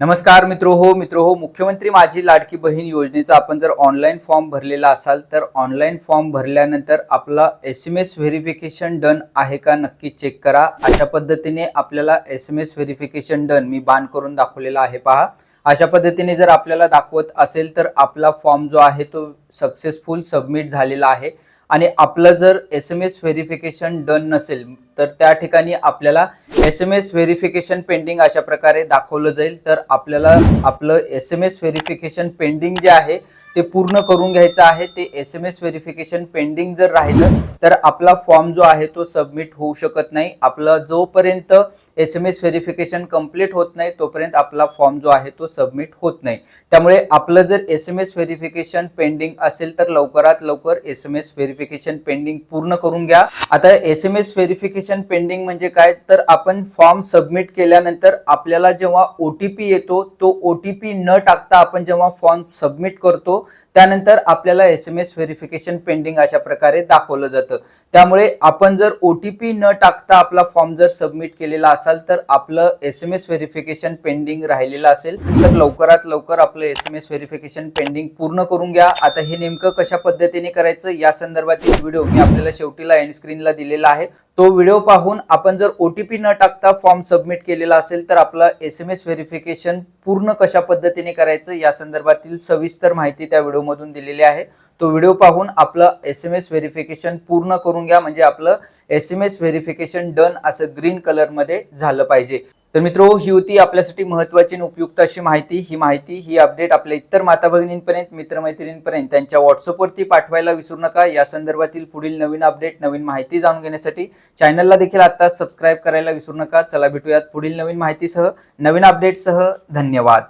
नमस्कार मित्र हो मित्र हो मुख्यमंत्री माझी लाडकी बहीण योजनेचा आपण जर ऑनलाईन फॉर्म भरलेला असाल तर ऑनलाईन फॉर्म भरल्यानंतर आपला S M S verification done आहे का नक्की चेक करा. अशा पद्धतीने आपल्याला S M S verification done मी बाण करून दाखवलेला आहे पहा. अशा पद्धतीने जर आपल्याला दाखवत असेल तर आपला फॉर्म जो आहे तो सक्सेसफुल सबमिट झालेला आहे. आणि आपलं जर S M S verification done नसेल तर त्या ठिकाणी आपल्याला S M S verification pending अशा प्रकारे दाखवलं जाईल. तर आपल्याला आपलं S M S verification pending जे आहे ते पूर्ण करून घ्यायचं आहे. ते S M S verification pending जर राहिलं तर आपला फॉर्म जो आहे तो सबमिट होऊ शकत नाही. आपला जोपर्यंत S M S verification complete होत नाही तोपर्यंत आपला फॉर्म जो आहे तो सबमिट होत नाही. त्यामुळे आपलं जर S M S verification pending असेल तर लवकरात लवकर S M S verification pending पूर्ण करून घ्या. आता S M S verification pending म्हणजे काय? तर आपण फॉर्म सबमिट केल्यानंतर आपल्याला जेव्हा ओ टी पी येतो तो ओ टी पी न टाकता आपण जेव्हा फॉर्म सबमिट करतो त्यानंतर आपल्याला S M S verification pending अशा प्रकारे दाखवलं जातं. त्यामुळे आपण जर ओ टी पी न टाकता आपला फॉर्म जर सबमिट केलेला असाल तर आपलं S M S verification pending राहिलेलं असेल तर लवकरात लवकर आपलं S M S verification pending पूर्ण करून घ्या. आता हे नेमकं कशा पद्धतीने करायचं या संदर्भातील व्हिडिओ मी आपल्याला शेवटीला एंड स्क्रीनला दिलेला आहे. तो व्हिडिओ पाहून आपण जर ओ टी पी न टाकता फॉर्म सबमिट केलेला असेल तर आपलं एस एम एस व्हेरिफिकेशन पूर्ण कशा पद्धतीने करायचं या संदर्भातील सविस्तर माहिती त्या व्हिडिओमधून दिलेली आहे. तो व्हिडिओ पाहून आपलं एस एम एस व्हेरिफिकेशन पूर्ण करून घ्या. म्हणजे आपलं S M S verification done असं ग्रीन कलरमध्ये झालं पाहिजे. तर मित्रो ही होती आपल्यासाठी महत्वाची आणि उपयुक्त अशी माहिती. ही माहिती ही अपडेट आपल्या इतर माता भगिनींपर्यंत मित्रमैत्रिणींपर्यंत त्यांच्या व्हॉट्सअपवरती पाठवायला विसरू नका. या संदर्भातील पुढील नवीन अपडेट नवीन माहिती जाणून घेण्यासाठी चॅनलला देखील आता सबस्क्राईब करायला विसरू नका. चला भेटूयात पुढील नवीन माहितीसह. नवीन अपडेटसह धन्यवाद.